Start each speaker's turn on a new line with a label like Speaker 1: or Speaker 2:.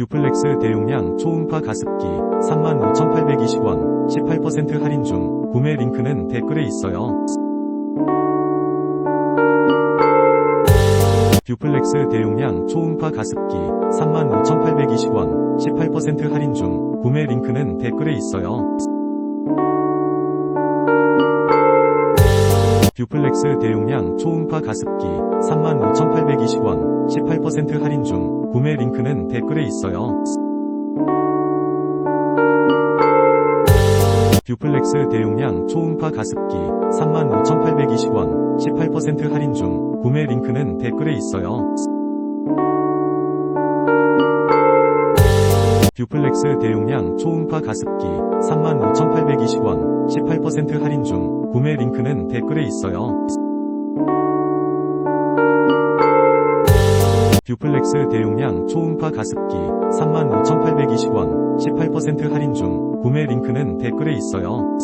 Speaker 1: 듀플렉스 대용량 초음파 가습기 35,820원 18% 할인 중 구매 링크는 댓글에 있어요. 듀플렉스 대용량 초음파 가습기 35,820원 18% 할인 중 구매 링크는 댓글에 있어요. 듀플렉스 대용량 초음파 가습기 35,820원 18% 할인 중 구매 링크는 댓글에 있어요. 듀플렉스 대용량 초음파 가습기 35,820원 18% 할인 중 구매 링크는 댓글에 있어요. 듀플렉스 대용량 초음파 가습기 35,820원 18% 할인 중 구매 링크는 댓글에 있어요. 듀플렉스 대용량 초음파 가습기 35,820원 18% 할인 중 구매 링크는 댓글에 있어요.